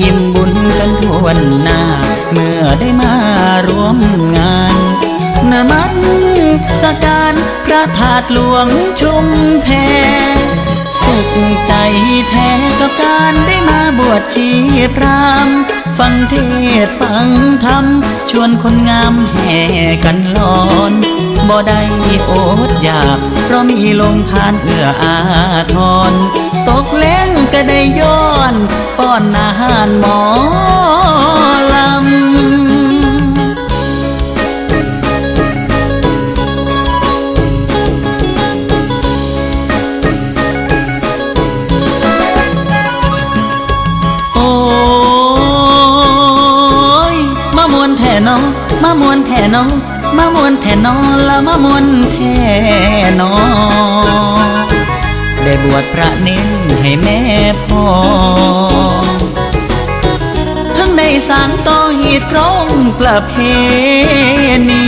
อิ่มบุญกันทวนหน้า เมื่อได้มาร่วมงานนมัสการพระธาตุหลวงชุมแพสุขใจแท้กับการได้มาบวชชีพรามฟังเทศฟังธรรม ชวนคนงามแห่กันหลอนบ่ได้อดอยาก เพราะมีลงทานเอื้ออาทร ป้อนอาหารหมอลำ โอ้ยมามวนแท่นอมามวนแท่นอมามวนแท่นอละมามวนแท่นอ ได้บวชพระเน้นให้แม่พ่อทั้งได้สร้างต่อหีดครองประเพณี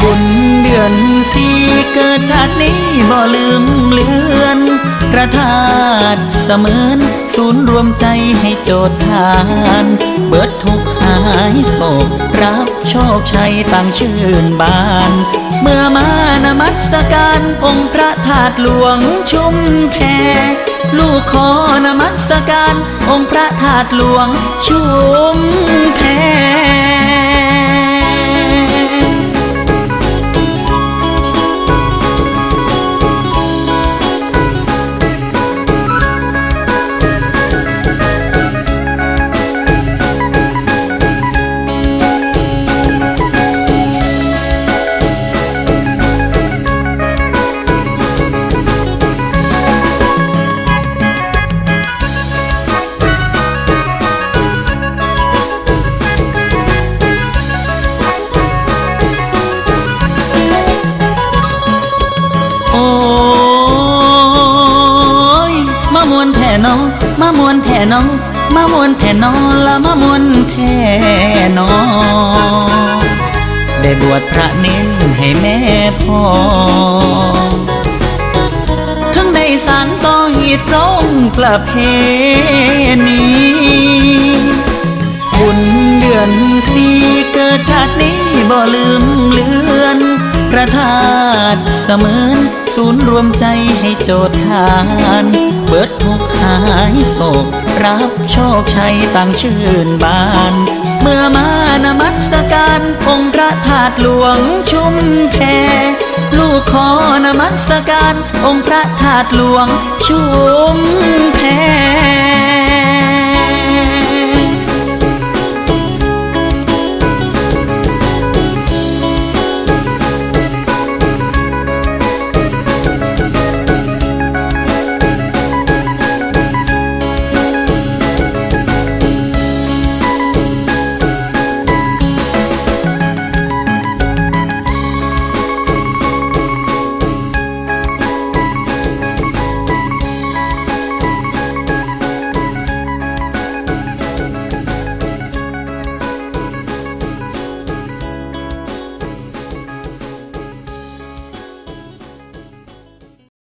บุญเดือนสี่เกิดชาตินี้บ่ลืมเลือนพระธาตุเสมือนศูนย์รวมใจให้โจทย์ทาน เบิดทุกข์หายโศกรับโชคชัยตั้งชื่นบาน เมื่อมานมัสการ ธาตุหลวงชุมแพลูกขอนมัสการ องค์พระธาตุหลวงชุมแพ วนแท่นอมามวนแท่นอละมามวนแท่นอได้บวชพระเน้นให้แม่พ่อทั้งได้สานต่อหีดร้องประเพณีบุญเดือนสี่เกิดชาตินี้บ่ลืมเลือน พระธาตุเสมือนศูนย์รวมใจให้โจทย์ทาน เบิดทุกหายโศกรับโชคชัยตั้งชื่นบาน เมื่อมานมัสการองค์พระธาตุหลวงชุมแพลูกขอนมัสการองค์พระธาตุหลวงชุม